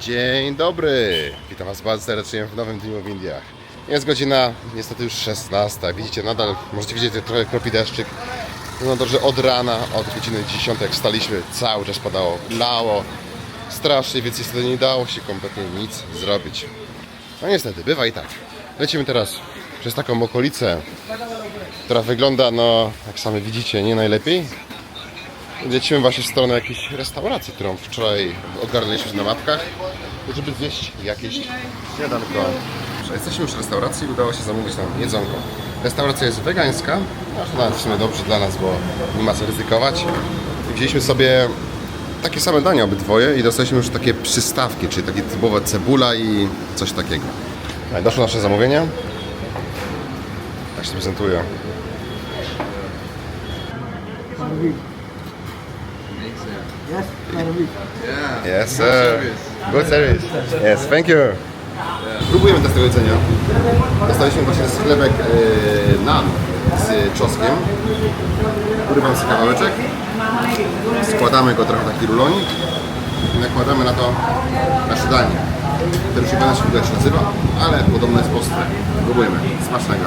Dzień dobry! Witam Was bardzo serdecznie w nowym dniu w Indiach. Jest godzina niestety już 16. Widzicie, nadal możecie widzieć trochę kropi deszczyk. No że od rana, od godziny 10 jak wstaliśmy, cały czas padało, lało strasznie, więc niestety nie dało się kompletnie nic zrobić. No niestety, bywa i tak. Lecimy teraz przez taką okolicę, która wygląda, no jak sami widzicie, nie najlepiej. Lecimy właśnie w stronę jakiejś restauracji, którą wczoraj ogarnęliśmy na mapkach, żeby zjeść jakieś śniadanko. Jesteśmy już w restauracji, udało się zamówić nam jedzonko. Restauracja jest wegańska, no to nawet w sumie dobrze dla nas, bo nie ma co ryzykować. I Wzięliśmy sobie takie same dania obydwoje i dostaliśmy już takie przystawki, czyli takie typowe cebula i coś takiego. No i doszło nasze zamówienie. Tak się prezentuje. Yes, Arabic. Yes, sir. Good service. Yes, thank you. Próbujemy też tego jedzenia. Dostaliśmy właśnie z chlebek nan z czosnkiem. Urywam sobie kawałeczek. Składamy go trochę taki rulonik i nakładamy na to nasze danie. To już nie będę się się nazywa, ale podobno jest ostre. Próbujemy. Smacznego.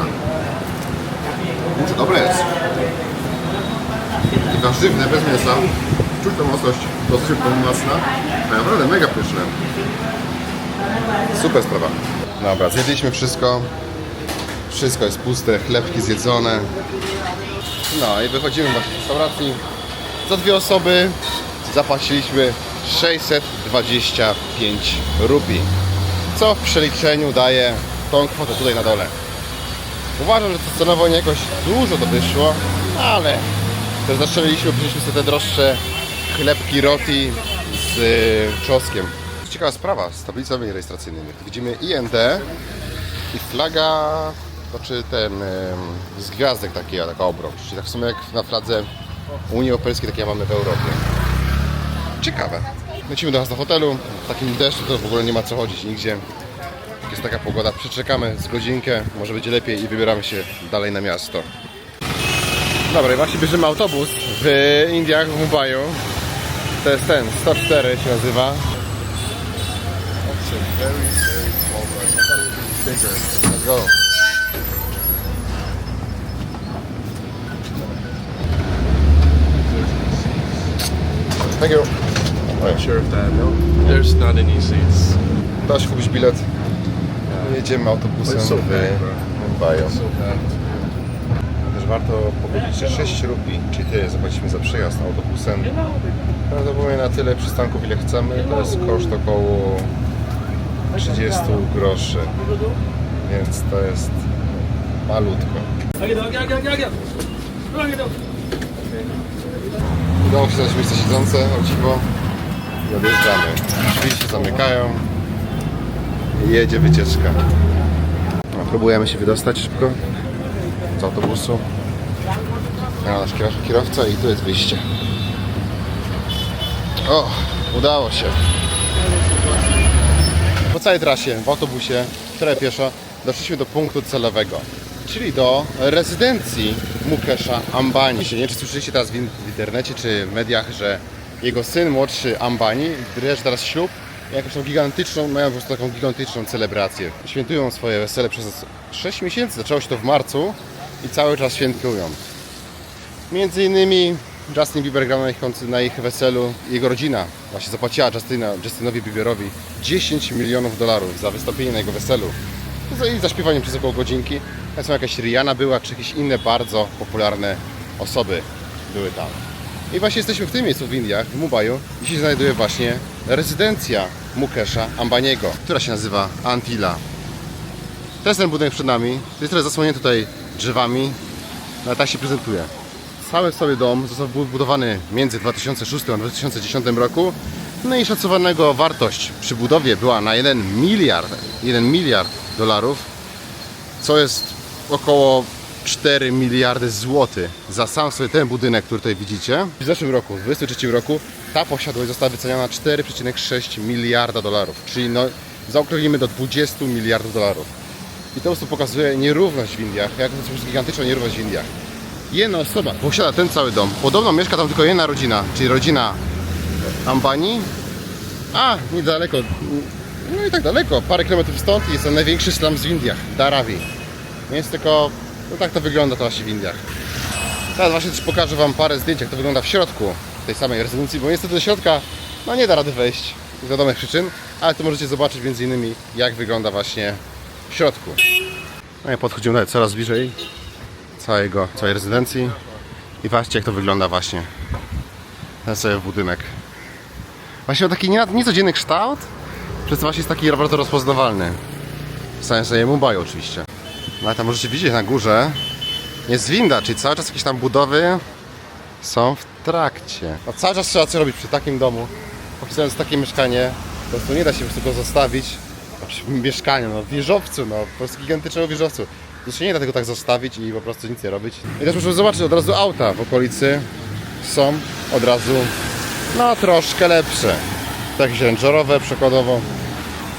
Kurczę, dobre jest. I warzywne, bez mięsa. Czuć tą ostrość, dosyć mocna. A naprawdę mega pyszne. Super sprawa. Dobra, zjedliśmy wszystko. Wszystko jest puste, chlebki zjedzone. No i wychodzimy właśnie z restauracji. Za dwie osoby zapłaciliśmy 625 rupii. Co w przeliczeniu daje tą kwotę tutaj na dole. Uważam, że to cenowo nie jakoś dużo to wyszło, ale też zaczęliśmy, wzięliśmy sobie te droższe chlebki roti z y, czosnkiem. Ciekawa sprawa z tablicami rejestracyjnymi. Widzimy IND i flaga, to czy ten ym, z gwiazdek taki, taka obroż. Czyli tak w sumie jak na fladze Unii Europejskiej, takie mamy w Europie. Ciekawe. Lecimy do nas do hotelu. W takim deszczu to w ogóle nie ma co chodzić nigdzie. Jak jest taka pogoda, przeczekamy z godzinkę, może będzie lepiej i wybieramy się dalej na miasto. Dobra, właśnie bierzemy autobus w Indiach, w Mumbaiu. To jest ten, 104 się nazywa. Let's go. Thank you. Not sure if that. No, there's not any seats. Da się kupić bilet. Jedziemy autobusem w bad. Też warto powiedzieć, że 6 rupii, czyli tyle zapłaciliśmy za przejazd autobusem. Prawdopodobnie na tyle przystanków ile chcemy, to jest koszt około 30 groszy. Więc to jest malutko. Udało się znaleźć miejsce siedzące, o dziwo. I odjeżdżamy. Drzwi się zamykają. I jedzie wycieczka. No, próbujemy się wydostać szybko z autobusu. Ja nasz kierow- kierowca i tu jest wyjście. O, udało się. Po całej trasie w autobusie, które pieszo, doszliśmy do punktu celowego, czyli do rezydencji Mukesha Ambani. Nie wiem, czy słyszeliście teraz w in- w internecie czy w mediach, że jego syn młodszy Ambani bierze teraz ślub jakąś tą gigantyczną, mają po prostu taką gigantyczną celebrację. Świętują swoje wesele przez 6 miesięcy, zaczęło się to w marcu i cały czas świętują. Między innymi Justin Bieber grał na ich, na ich weselu. Jego rodzina właśnie zapłaciła Justina, Justinowi Bieberowi 10 milionów dolarów za wystąpienie na jego weselu. Za- I zaśpiewanie przez około godzinki. Tak samo jakaś Rihanna była, czy jakieś inne bardzo popularne osoby były tam. I właśnie jesteśmy w tym miejscu w Indiach, w Mumbaiu. Gdzie się znajduje właśnie rezydencja Mukesha Ambaniego, która się nazywa Antila. To jest ten budynek przed nami. Jest trochę zasłonięty tutaj drzewami, no, ale tak się prezentuje. Cały sobie dom został budowany między 2006 a 2010 roku. No i szacowanego wartość przy budowie była na 1 miliard, 1 miliard dolarów, co jest około 4 miliardy złotych za sam sobie ten budynek, który tutaj widzicie. W zeszłym roku, w 2023 roku, ta posiadłość została wyceniona na 4,6 miliarda dolarów, czyli no, zaokrąglimy do 20 miliardów dolarów. I to po prostu pokazuje nierówność w Indiach, jak to jest gigantyczna nierówność w Indiach. Jedna osoba posiada ten cały dom. Podobno mieszka tam tylko jedna rodzina, czyli rodzina Ambani A, niedaleko, no i tak daleko, parę kilometrów stąd jest ten największy slum w Indiach, Dharavi. Więc tylko, no tak to wygląda to właśnie w Indiach. Teraz właśnie też pokażę Wam parę zdjęć, jak to wygląda w środku tej samej rezydencji, bo niestety do środka no nie da rady wejść z wiadomych przyczyn, ale to możecie zobaczyć między innymi jak wygląda właśnie w środku. No i podchodzimy coraz bliżej całego, całej rezydencji i patrzcie jak to wygląda właśnie ten sobie budynek. Właśnie ma taki nie- niecodzienny kształt, przez właśnie jest taki bardzo rozpoznawalny. W sobie Mumbai oczywiście. No ale tam możecie widzieć na górze jest winda, czyli cały czas jakieś tam budowy są w trakcie. No cały czas trzeba coś robić przy takim domu. Popisując takie mieszkanie, po prostu nie da się po prostu go zostawić. Znaczy, mieszkanie, no w wieżowcu, no po prostu gigantycznym wieżowcu. Się nie da tego tak zostawić i po prostu nic nie robić. I też muszę zobaczyć od razu auta w okolicy są od razu no troszkę lepsze. To jakieś rangerowe przykładowo.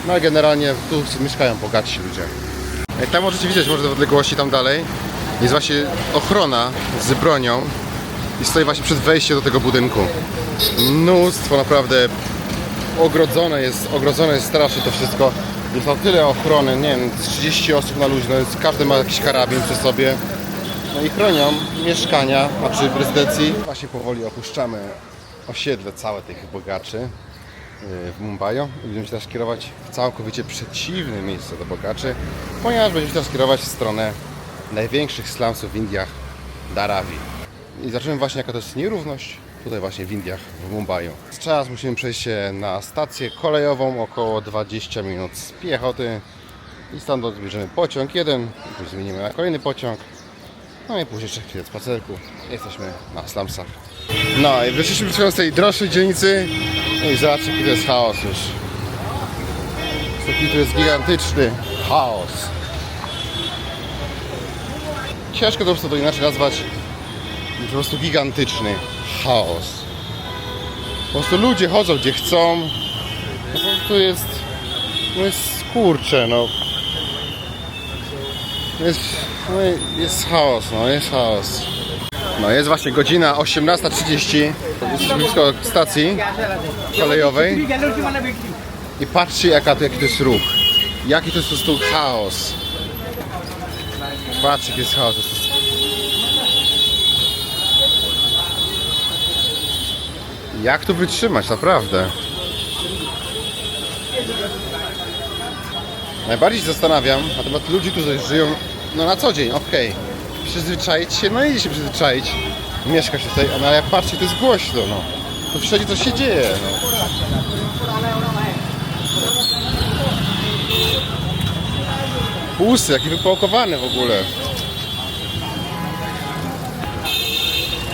No i generalnie tu mieszkają bogatsi ludzie. Tam możecie widzieć, może w odległości tam dalej, jest właśnie ochrona z bronią i stoi właśnie przed wejściem do tego budynku. Mnóstwo naprawdę ogrodzone jest, ogrodzone jest strasznie to wszystko. Jest tam tyle ochrony, nie wiem, z 30 osób na luźno, więc każdy ma jakiś karabin przy sobie. No i chronią mieszkania, znaczy w rezydencji. Właśnie powoli opuszczamy osiedle całe tych bogaczy yy, w Mumbai będziemy się teraz kierować w całkowicie przeciwne miejsce do bogaczy, ponieważ będziemy się teraz kierować w stronę największych slumsów w Indiach, Dharavi. I zaczynamy właśnie jaka to jest nierówność tutaj właśnie w Indiach, w Mumbai. Teraz musimy przejść się na stację kolejową, około 20 minut z piechoty i stamtąd bierzemy pociąg jeden, później zmienimy na kolejny pociąg, no i później jeszcze chwilę spacerku. Jesteśmy na slumsach. No i wyszliśmy z tej droższej dzielnicy no i zobaczcie jaki jest chaos już. Taki to jest gigantyczny chaos. Ciężko to po prostu to inaczej nazwać. Po prostu gigantyczny chaos. Po prostu ludzie chodzą gdzie chcą. Po prostu jest. No jest kurcze, no. Jest, no jest chaos, no jest chaos. No jest właśnie godzina 18.30. Jesteśmy blisko stacji kolejowej. I patrzcie jaka jaki to jest ruch. Jaki to jest po prostu chaos. Patrzcie jaki jest chaos. To jest Jak tu wytrzymać, naprawdę? Najbardziej się zastanawiam na temat ludzi, którzy żyją no na co dzień, okej. Przyzwyczaić się, no idzie się przyzwyczaić. Mieszka się tutaj, no ale jak patrzcie, to jest głośno, no. To wszędzie coś się dzieje, no. Pusty, jaki wypałkowany w ogóle.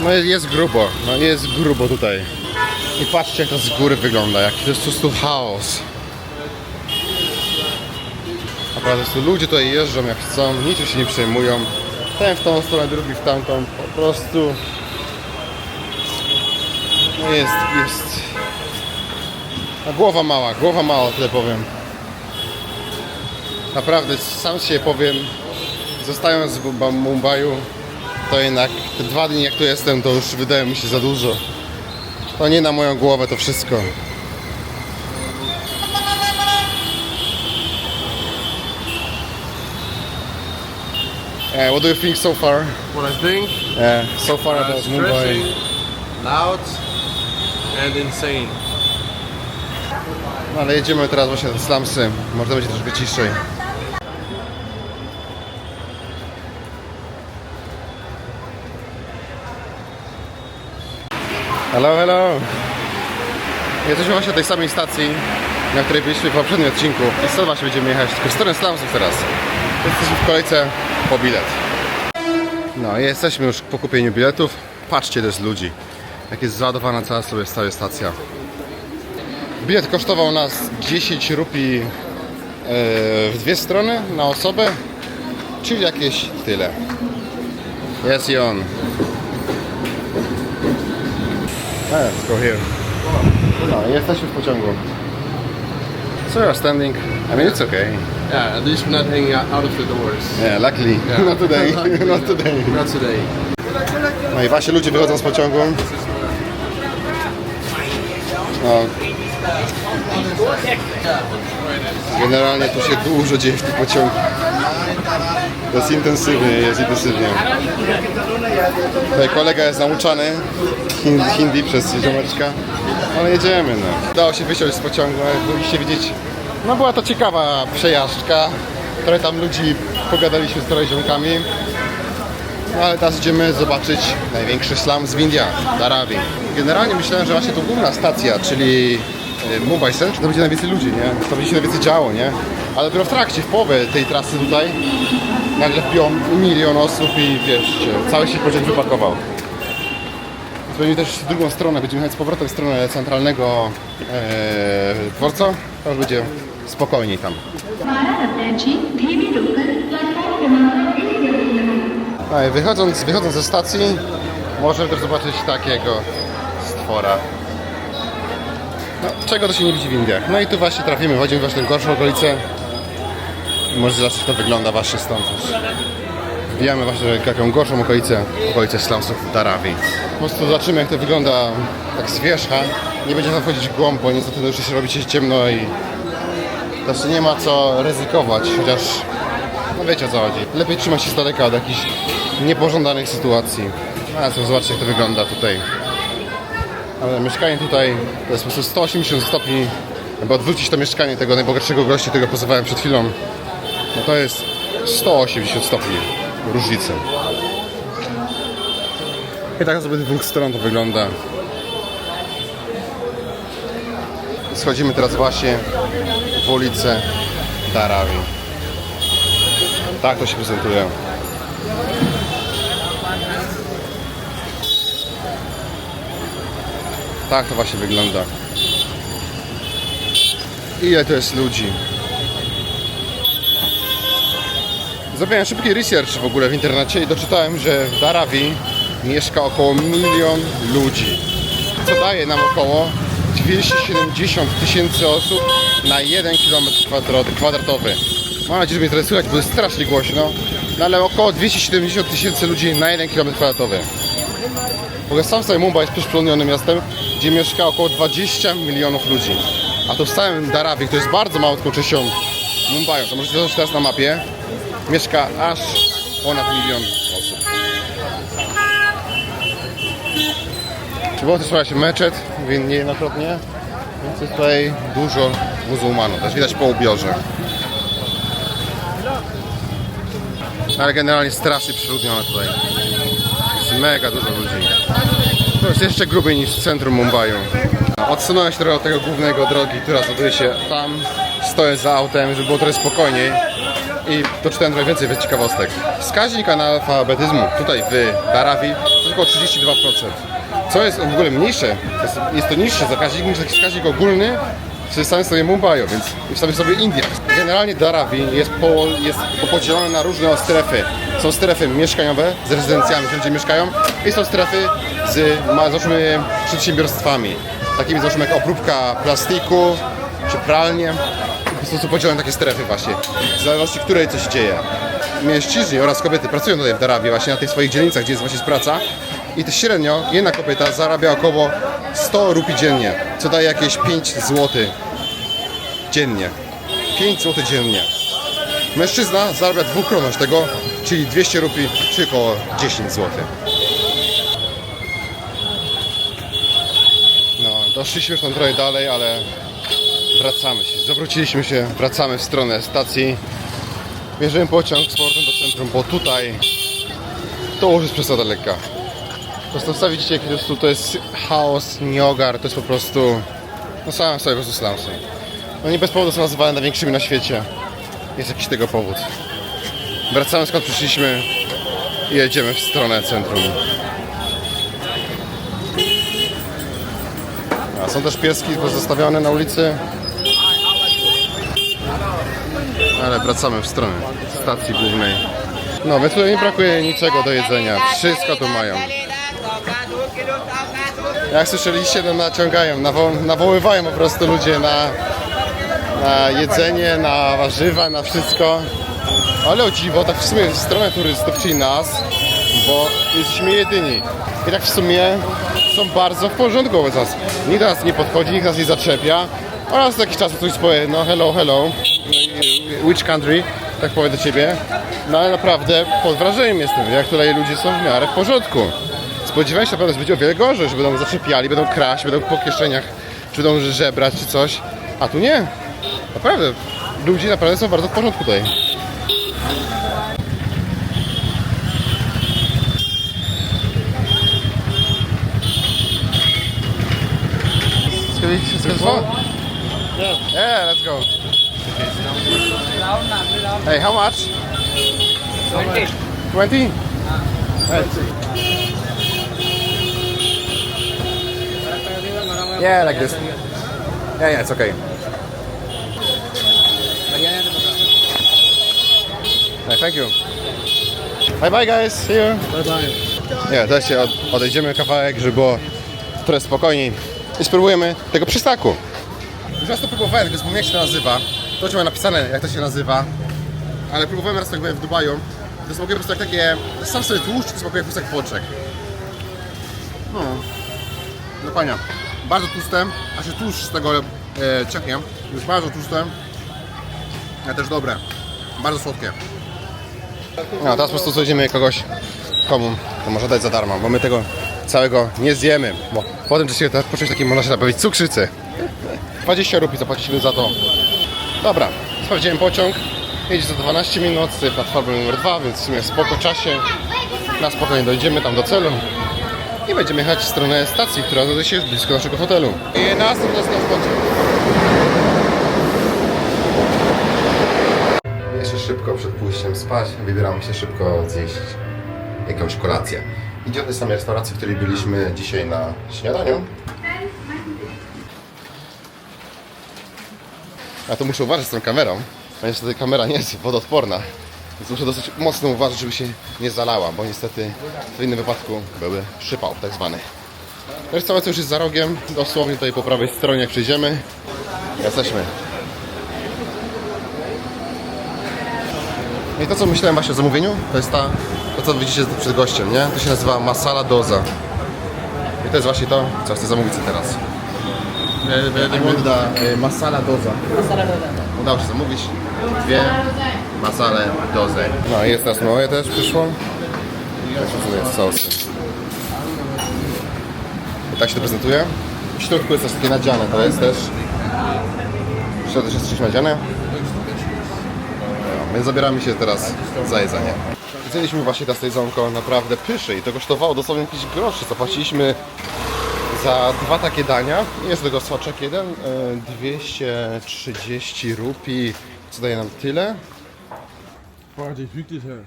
No jest grubo, no jest grubo tutaj. I patrzcie jak to z góry wygląda, jaki to jest po prostu chaos. Naprawdę, po ludzie tutaj jeżdżą jak chcą, niczym się nie przejmują. Ten w tą stronę, drugi w tamtą, po prostu... No jest, jest... No głowa mała, głowa mała, tyle powiem. Naprawdę, sam się powiem, zostając w Mumba- Mumbaiu, to jednak te dwa dni jak tu jestem, to już wydaje mi się za dużo. To nie na moją głowę to wszystko. Uh, what do you think so far? What I think, Uh, so far uh, about Mumbai. loud, and insane. No ale jedziemy teraz właśnie na slumsy. Może będzie troszkę ciszej. Hello, hello. Jesteśmy właśnie na tej samej stacji, na której byliśmy w poprzednim odcinku. I stąd właśnie będziemy jechać, tylko w stronę slumsów teraz. Jesteśmy w kolejce po bilet. No i jesteśmy już po kupieniu biletów. Patrzcie, jest ludzi. Jak jest załadowana cała sobie stała stacja. Bilet kosztował nas 10 rupii e, w dwie strony na osobę, czyli jakieś tyle. Jest i on. Let's go here. No, jesteśmy w pociągu. So you're standing. I mean, it's okay. Yeah, at least we're not hanging out, out of the doors. Yeah, luckily. Yeah. Not today. Not today. Not today. No i właśnie ludzie wychodzą z pociągu. No, Generalnie tu się dużo dzieje w tym pociągu. Jest intensywnie, jest intensywnie. Tutaj kolega jest nauczany hin- hindi przez ziomeczka. Ale jedziemy no. Udało się wysiąść z pociągu, jak mogliście widzieć. No była to ciekawa przejażdżka. Trochę tam ludzi pogadaliśmy z trochę ziomkami. No ale teraz idziemy zobaczyć największy slam w Indiach, w Arabii. Generalnie myślałem, że właśnie to główna stacja, czyli Y, Mumbai Center, to będzie najwięcej ludzi, nie? To będzie się najwięcej działo, nie? Ale dopiero w trakcie, w połowie tej trasy tutaj nagle wbiło milion osób i wiesz, cały się pociąg wypakował. Będziemy też drugą stronę, będziemy jechać z powrotem w stronę centralnego e, dworca, to już będzie spokojniej tam. No wychodząc, wychodząc ze stacji możemy też zobaczyć takiego stwora. No, czego to się nie widzi w Indiach. No i tu właśnie trafimy, wchodzimy właśnie w gorszą okolicę. I możecie zobaczyć, jak to wygląda właśnie stąd. Wbijamy właśnie taką gorszą okolicę, okolicę slumsów Dharavi. Po prostu zobaczymy, jak to wygląda tak z wierzcha. Nie będziemy wchodzić w głąb, bo niestety już się robi się ciemno i też nie ma co ryzykować, chociaż no wiecie o co chodzi. Lepiej trzymać się z daleka od jakichś niepożądanych sytuacji. A co, zobaczcie jak to wygląda tutaj. Mieszkanie tutaj to jest po prostu 180 stopni. Aby odwrócić to mieszkanie tego najbogatszego gościa, którego pozowałem przed chwilą, no to jest 180 stopni różnicy. I tak z dwóch stron to wygląda. Schodzimy teraz właśnie w ulicę Darawi. Tak to się prezentuje. Tak to właśnie wygląda. Ile to jest ludzi? Zrobiłem szybki research w ogóle w internecie i doczytałem, że w Darawi mieszka około milion ludzi. Co daje nam około 270 tysięcy osób na 1 km kwadratowy. Mam nadzieję, że mnie teraz słychać, bo jest strasznie głośno. No ale około 270 tysięcy ludzi na 1 km kwadratowy. Ogóle sam sobie Mumbai jest przeszklonionym miastem, gdzie mieszka około 20 milionów ludzi. A to w całym Darawi, to jest bardzo małą częścią Mumbaiu, to możecie zobaczyć teraz na mapie, mieszka aż ponad milion osób. Było też słuchajcie meczet, mówię niejednokrotnie, więc jest tutaj dużo muzułmanów, też widać po ubiorze. Ale generalnie strasznie przeludnione tutaj. Mega dużo ludzi. To jest jeszcze grubiej niż w centrum Mumbaiu. Odsunąłem się trochę od tego głównego drogi, która znajduje się tam. Stoję za autem, żeby było trochę spokojniej. I doczytałem trochę więcej ciekawostek. Wskaźnik analfabetyzmu tutaj w Darawi to tylko 32%. Co jest w ogóle mniejsze, jest, to niższy wskaźnik niż taki wskaźnik ogólny w samym sobie Mumbaiu, więc w samym sobie Indiach. Generalnie Dharavi jest, po, jest podzielone na różne strefy. Są strefy mieszkaniowe z rezydencjami, gdzie ludzie mieszkają i są strefy z, załóżmy, przedsiębiorstwami. Takimi załóżmy jak obróbka plastiku czy pralnie. Po prostu podzielone takie strefy właśnie, w zależności której coś dzieje. Mężczyźni oraz kobiety pracują tutaj w Darawie właśnie na tych swoich dzielnicach, gdzie jest właśnie praca. I to średnio jedna kobieta zarabia około 100 rupii dziennie, co daje jakieś 5 zł dziennie. 5 zł dziennie. Mężczyzna zarabia dwukrotność tego, czyli 200 rupii, czyli około 10 zł. No, doszliśmy już tam trochę dalej, ale wracamy się. Zawróciliśmy się, wracamy w stronę stacji. Bierzemy pociąg z powrotem do centrum, bo tutaj to już jest przesada lekka. Po prostu widzicie, jaki to jest chaos, nieogar, to jest po prostu... No sam sobie po prostu slumsy. No nie bez powodu są nazywane największymi na świecie. Jest jakiś tego powód. Wracamy skąd przyszliśmy i jedziemy w stronę centrum. A są też pieski pozostawione na ulicy. Ale wracamy w stronę stacji głównej. No, więc tutaj nie brakuje niczego do jedzenia. Wszystko tu mają. Jak słyszeliście, no naciągają, nawo- nawoływają po prostu ludzie na, na jedzenie, na warzywa, na wszystko. Ale o dziwo, tak w sumie w stronę turystów, czyli nas, bo jesteśmy jedyni. i tak w sumie są bardzo w porządku wobec nas. Nikt do nas nie podchodzi, nikt nas nie zaczepia. Oraz jakiś czas ktoś powie, no hello, hello, which country, tak powie do ciebie. No ale naprawdę pod wrażeniem jestem, jak tutaj ludzie są w miarę w porządku. Spodziewałem się naprawdę, że będzie o wiele gorzej, że będą zaczepiali, będą kraść, będą po kieszeniach, czy będą żebrać, czy coś. A tu nie. Naprawdę, ludzie naprawdę są bardzo w porządku tutaj. Vi svara? Yeah. Let's go. Hey, how much? 20. 20? Yeah, like this. Yeah, yeah, it's okay. Hey, thank you. Bye bye guys, see you. Bye bye. Nie, teraz się od, odejdziemy kawałek, żeby było trochę spokojniej i spróbujemy tego przystaku. Już raz to próbowałem, tylko zapomniałem jak się to nazywa. To ci ma napisane jak to się nazywa. Ale próbowałem raz tak byłem w Dubaju. To smakuje po prostu jak takie, sam sobie tłuszcz, to smakuje po prostu jak pączek. No, no fajnie. Bardzo tłuste, a się tłuszcz z tego e, cieknie. Już bardzo tłuste, ale też dobre. Bardzo słodkie. No, teraz po prostu znajdziemy kogoś, komu to może dać za darmo, bo my tego całego nie zjemy, bo potem to się poczuć takim, można się powiedzieć, cukrzycy. 20 rupii zapłaciliśmy za to. Dobra, sprawdziłem pociąg, jedzie za 12 minut z platformy numer 2, więc w sumie w spoko czasie. Na spokojnie dojdziemy tam do celu i będziemy jechać w stronę stacji, która znajduje się blisko naszego hotelu. 11 to jest nasz pociąg. Pójściem spać wybieramy się szybko zjeść jakąś kolację. Idzie do samej restauracji, w której byliśmy dzisiaj na śniadaniu. A to muszę uważać z tą kamerą, ponieważ tutaj kamera nie jest wodoodporna. Więc muszę dosyć mocno uważać, żeby się nie zalała, bo niestety w innym wypadku byłby przypał tak zwany. Restauracja już jest za rogiem, dosłownie tutaj po prawej stronie jak przejdziemy. Jesteśmy. I to co myślałem właśnie o zamówieniu, to jest ta, to co widzicie przed gościem, nie? To się nazywa masala doza. I to jest właśnie to, co chcę zamówić teraz. Wygląda masala doza. Udało się zamówić dwie masale dozy. No i jest teraz moje też przyszło. Tak się jest sosy. I tak się to prezentuje. W środku jest też takie nadziane, to jest też. W środku też jest coś nadziane. Więc zabieramy się teraz za jedzenie. Zjedliśmy właśnie to jedzonko naprawdę pyszy i to kosztowało dosłownie jakieś groszy. Zapłaciliśmy za dwa takie dania. Jest tego smaczek jeden, e, 230 rupi, co daje nam tyle. Her.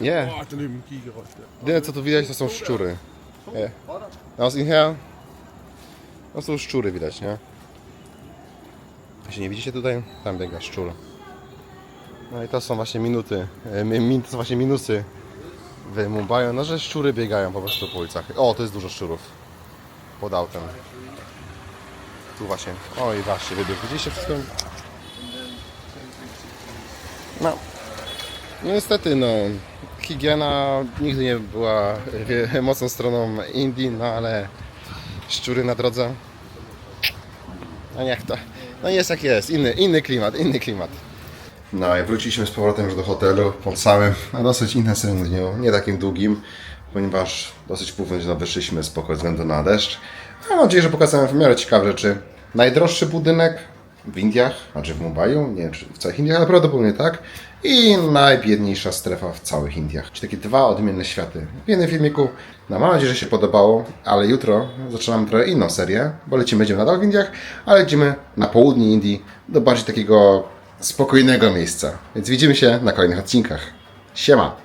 Ja. Der. Jedyne co tu widać to są szczury. Nie. In here. No są szczury widać, nie? Jeśli nie widzicie tutaj, tam biega szczur. No i to są właśnie minuty, e, to są właśnie minusy w Mumbai, no że szczury biegają po prostu po ulicach. O, to jest dużo szczurów pod autem. Tu właśnie, oj właśnie, wybieg. Widzieliście wszystko? No, niestety, no, higiena nigdy nie była e, mocną stroną Indii, no ale szczury na drodze. No niech to. No jest jak jest, inny, inny klimat, inny klimat. No i wróciliśmy z powrotem już do hotelu po całym, a dosyć intensywnym dniu, nie takim długim, ponieważ dosyć późno wyszliśmy spoko ze względu na deszcz. Mam nadzieję, że pokazałem w miarę ciekawe rzeczy. Najdroższy budynek w Indiach, znaczy w Mumbai, nie czy w całych Indiach, ale prawdopodobnie tak. I najbiedniejsza strefa w całych Indiach. Czyli takie dwa odmienne światy. W jednym filmiku. No, mam nadzieję, że się podobało, ale jutro zaczynamy trochę inną serię, bo lecimy, będziemy nadal w Indiach, ale lecimy na południe Indii do bardziej takiego spokojnego miejsca. Więc widzimy się na kolejnych odcinkach. Siema!